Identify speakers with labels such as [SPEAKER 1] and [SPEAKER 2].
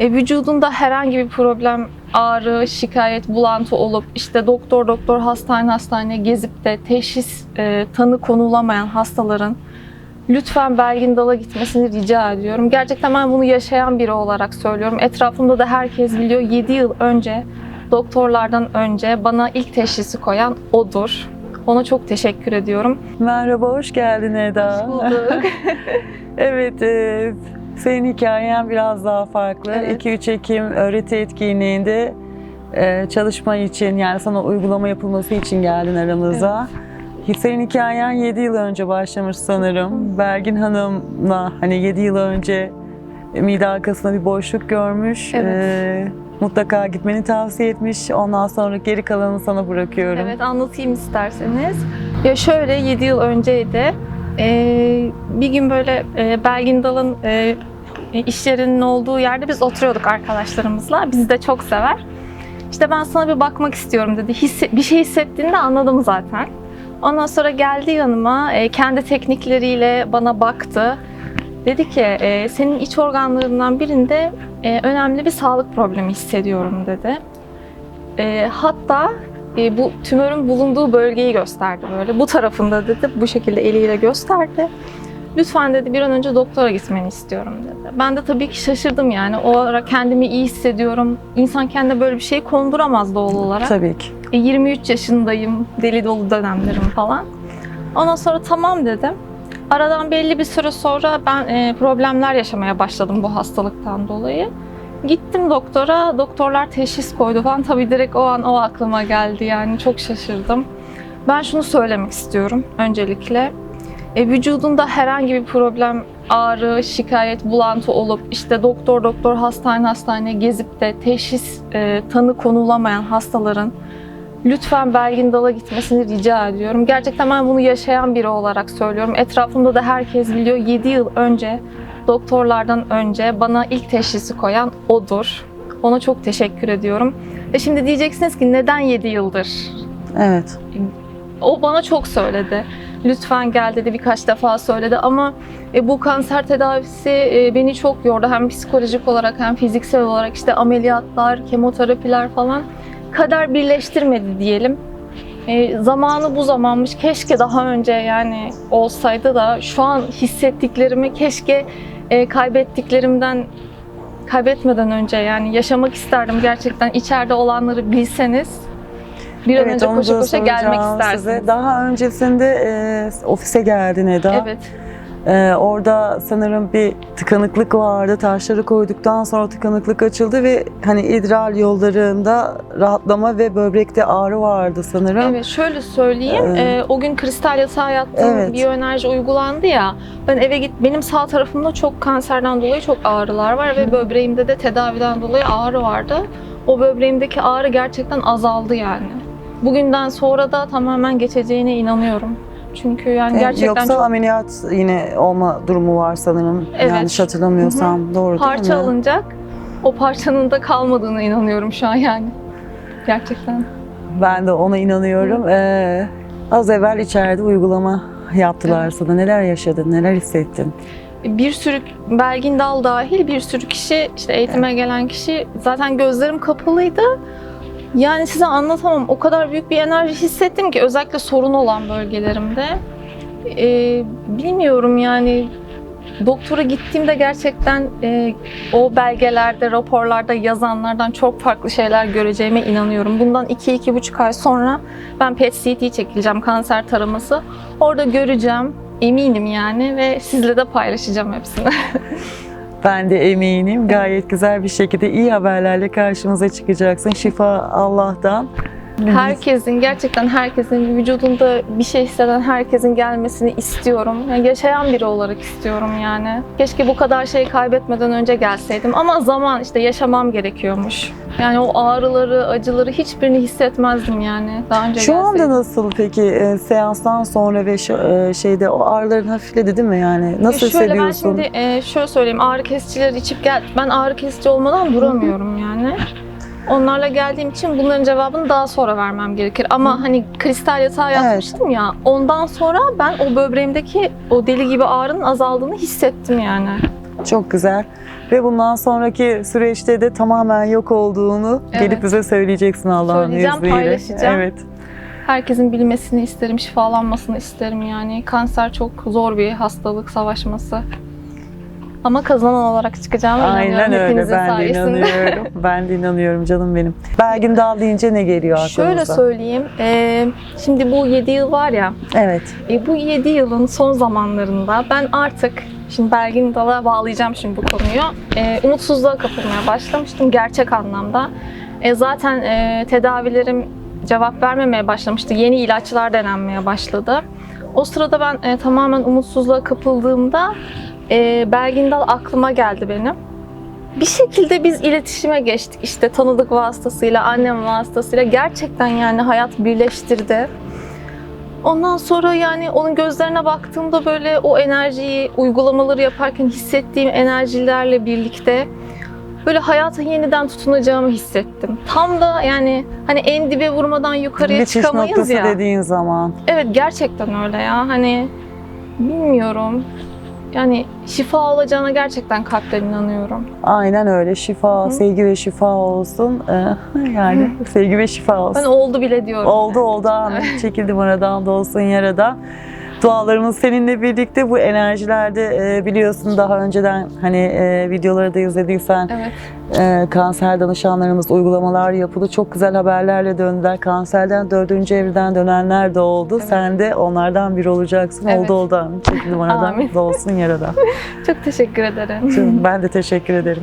[SPEAKER 1] e, vücudunda herhangi bir problem, ağrı, şikayet, bulantı olup işte doktor doktor hastane hastane gezip de teşhis e, tanı konulamayan hastaların lütfen Belgin Dal'a gitmesini rica ediyorum. Gerçekten ben bunu yaşayan biri olarak söylüyorum. Etrafımda da herkes biliyor. 7 yıl önce doktorlardan önce bana ilk teşhisi koyan odur. Ona çok teşekkür ediyorum.
[SPEAKER 2] Merhaba, hoş geldin Eda.
[SPEAKER 1] Hoş bulduk.
[SPEAKER 2] evet, e, senin hikayen biraz daha farklı.
[SPEAKER 1] Evet.
[SPEAKER 2] 2-3 Ekim öğreti etkinliğinde e, çalışma için, yani sana uygulama yapılması için geldin aramıza. Senin hikayen 7 yıl önce başlamış sanırım. Belgin Hanım'la hani 7 yıl önce mide arkasında bir boşluk görmüş.
[SPEAKER 1] Evet.
[SPEAKER 2] E, mutlaka gitmeni tavsiye etmiş. Ondan sonra geri kalanını sana bırakıyorum.
[SPEAKER 1] Evet anlatayım isterseniz. Ya şöyle 7 yıl önceydi. Ee, bir gün böyle e, Belgin Dal'ın e, iş yerinin olduğu yerde biz oturuyorduk arkadaşlarımızla. Bizi de çok sever. İşte ben sana bir bakmak istiyorum dedi. Hisse- bir şey hissettiğinde anladım zaten. Ondan sonra geldi yanıma, e, kendi teknikleriyle bana baktı. Dedi ki, e, senin iç organlarından birinde e, önemli bir sağlık problemi hissediyorum dedi. E, hatta e, bu tümörün bulunduğu bölgeyi gösterdi böyle. Bu tarafında dedi, bu şekilde eliyle gösterdi. Lütfen dedi bir an önce doktora gitmeni istiyorum dedi. Ben de tabii ki şaşırdım yani. O ara kendimi iyi hissediyorum. İnsan kendine böyle bir şey konduramaz doğal olarak.
[SPEAKER 2] Tabii ki.
[SPEAKER 1] E, 23 yaşındayım, deli dolu dönemlerim falan. Ondan sonra tamam dedim. Aradan belli bir süre sonra ben e, problemler yaşamaya başladım bu hastalıktan dolayı. Gittim doktora, doktorlar teşhis koydu falan. Tabii direkt o an o aklıma geldi yani çok şaşırdım. Ben şunu söylemek istiyorum öncelikle. E, vücudunda herhangi bir problem, ağrı, şikayet, bulantı olup işte doktor doktor hastane hastane gezip de teşhis e, tanı konulamayan hastaların lütfen Belgin Dal'a gitmesini rica ediyorum. Gerçekten ben bunu yaşayan biri olarak söylüyorum. Etrafımda da herkes biliyor. 7 yıl önce doktorlardan önce bana ilk teşhisi koyan odur. Ona çok teşekkür ediyorum. Ve şimdi diyeceksiniz ki neden 7 yıldır?
[SPEAKER 2] Evet.
[SPEAKER 1] O bana çok söyledi. Lütfen gel dedi birkaç defa söyledi ama e, bu kanser tedavisi e, beni çok yordu. Hem psikolojik olarak hem fiziksel olarak işte ameliyatlar, kemoterapiler falan kader birleştirmedi diyelim. E, zamanı bu zamanmış. Keşke daha önce yani olsaydı da şu an hissettiklerimi keşke e, kaybettiklerimden kaybetmeden önce yani yaşamak isterdim gerçekten içeride olanları bilseniz. Bir an önce
[SPEAKER 2] onu
[SPEAKER 1] koşa koşa gelmek istersiniz.
[SPEAKER 2] size. Daha öncesinde e, ofise geldin Eda.
[SPEAKER 1] Evet.
[SPEAKER 2] E, orada sanırım bir tıkanıklık vardı. Taşları koyduktan sonra tıkanıklık açıldı ve hani idrar yollarında rahatlama ve böbrekte ağrı vardı sanırım.
[SPEAKER 1] Evet şöyle söyleyeyim.
[SPEAKER 2] Ee,
[SPEAKER 1] e, o gün kristal yatağa yattım.
[SPEAKER 2] evet.
[SPEAKER 1] Biyoenerji uygulandı ya. Ben eve git benim sağ tarafımda çok kanserden dolayı çok ağrılar var ve böbreğimde de tedaviden dolayı ağrı vardı. O böbreğimdeki ağrı gerçekten azaldı yani. Bugünden sonra da tamamen geçeceğine inanıyorum. Çünkü yani
[SPEAKER 2] E,
[SPEAKER 1] gerçekten
[SPEAKER 2] Yoksa
[SPEAKER 1] çok
[SPEAKER 2] ameliyat yine olma durumu var sanırım.
[SPEAKER 1] Evet.
[SPEAKER 2] Yanlış hatırlamıyorsam. Doğru
[SPEAKER 1] parça
[SPEAKER 2] değil mi?
[SPEAKER 1] alınacak. O parçanın da kalmadığına inanıyorum şu an yani. Gerçekten.
[SPEAKER 2] Ben de ona inanıyorum. E, az evvel içeride uygulama yaptılar sana. Neler yaşadın, neler hissettin?
[SPEAKER 1] bir sürü Belgin Dal dahil bir sürü kişi işte eğitime gelen kişi zaten gözlerim kapalıydı. Yani size anlatamam. O kadar büyük bir enerji hissettim ki özellikle sorun olan bölgelerimde. Ee, bilmiyorum yani doktora gittiğimde gerçekten e, o belgelerde, raporlarda yazanlardan çok farklı şeyler göreceğime inanıyorum. Bundan 2-2,5 ay sonra ben PET-CT çekileceğim, kanser taraması. Orada göreceğim, eminim yani ve sizle de paylaşacağım hepsini.
[SPEAKER 2] Ben de eminim gayet güzel bir şekilde iyi haberlerle karşımıza çıkacaksın. Şifa Allah'tan.
[SPEAKER 1] Herkesin, gerçekten herkesin, vücudunda bir şey hisseden herkesin gelmesini istiyorum. Yani yaşayan biri olarak istiyorum yani. Keşke bu kadar şey kaybetmeden önce gelseydim ama zaman işte yaşamam gerekiyormuş. Yani o ağrıları, acıları hiçbirini hissetmezdim yani daha önce
[SPEAKER 2] Şu anda
[SPEAKER 1] gelseydim.
[SPEAKER 2] nasıl peki e, seanstan sonra ve şu, e, şeyde o ağrıların hafifledi değil mi yani? Nasıl
[SPEAKER 1] E, Şöyle ben
[SPEAKER 2] hissediyorsun?
[SPEAKER 1] şimdi e, şöyle söyleyeyim ağrı kesicileri içip gel ben ağrı kesici olmadan duramıyorum yani. Onlarla geldiğim için bunların cevabını daha sonra vermem gerekir. Ama hani kristal yatağa
[SPEAKER 2] Evet.
[SPEAKER 1] yatmıştım ya ondan sonra ben o böbreğimdeki o deli gibi ağrının azaldığını hissettim yani.
[SPEAKER 2] Çok güzel. Ve bundan sonraki süreçte de tamamen yok olduğunu gelip
[SPEAKER 1] Evet.
[SPEAKER 2] bize söyleyeceksin Allah'ın
[SPEAKER 1] Söyleyeceğim,
[SPEAKER 2] izniyle.
[SPEAKER 1] paylaşacağım.
[SPEAKER 2] Evet.
[SPEAKER 1] Herkesin bilmesini isterim, şifalanmasını isterim yani. Kanser çok zor bir hastalık, savaşması. Ama kazanan olarak çıkacağıma
[SPEAKER 2] Aynen öyle. Ben de
[SPEAKER 1] sayesinde.
[SPEAKER 2] inanıyorum. ben de inanıyorum canım benim. Belgin Dal deyince ne geliyor aklınıza?
[SPEAKER 1] Şöyle söyleyeyim, e, şimdi bu 7 yıl var ya,
[SPEAKER 2] Evet.
[SPEAKER 1] e, bu 7 yılın son zamanlarında ben artık, şimdi Belgin Dal'a bağlayacağım şimdi bu konuyu, e, umutsuzluğa kapılmaya başlamıştım gerçek anlamda. E, zaten e, tedavilerim cevap vermemeye başlamıştı, yeni ilaçlar denenmeye başladı. O sırada ben e, tamamen umutsuzluğa kapıldığımda e, Belgin Dal aklıma geldi benim. Bir şekilde biz iletişime geçtik işte tanıdık vasıtasıyla, annem vasıtasıyla. Gerçekten yani hayat birleştirdi. Ondan sonra yani onun gözlerine baktığımda böyle o enerjiyi uygulamaları yaparken hissettiğim enerjilerle birlikte böyle hayata yeniden tutunacağımı hissettim. Tam da yani hani en dibe vurmadan yukarıya
[SPEAKER 2] Geçiş
[SPEAKER 1] çıkamayız
[SPEAKER 2] noktası
[SPEAKER 1] ya.
[SPEAKER 2] dediğin zaman.
[SPEAKER 1] Evet gerçekten öyle ya. Hani bilmiyorum. Yani şifa olacağına gerçekten kalpten inanıyorum.
[SPEAKER 2] Aynen öyle. Şifa,
[SPEAKER 1] Hı.
[SPEAKER 2] sevgi ve şifa olsun. Ee, yani sevgi ve şifa olsun.
[SPEAKER 1] Ben oldu bile diyorum.
[SPEAKER 2] Oldu oldu amin. Çekildim aradan da olsun yaradan. Dualarımız seninle birlikte bu enerjilerde e, biliyorsun daha önceden hani e, videoları da izlediysen
[SPEAKER 1] Evet.
[SPEAKER 2] E, kanser danışanlarımız uygulamalar yapıldı. Çok güzel haberlerle döndüler. Kanserden dördüncü evreden dönenler de oldu.
[SPEAKER 1] Evet.
[SPEAKER 2] Sen de onlardan biri olacaksın.
[SPEAKER 1] Evet.
[SPEAKER 2] Oldu oldu amin. Çekildim aradan
[SPEAKER 1] Amin.
[SPEAKER 2] da olsun yaradan.
[SPEAKER 1] Çok teşekkür ederim.
[SPEAKER 2] Canım, ben de teşekkür ederim.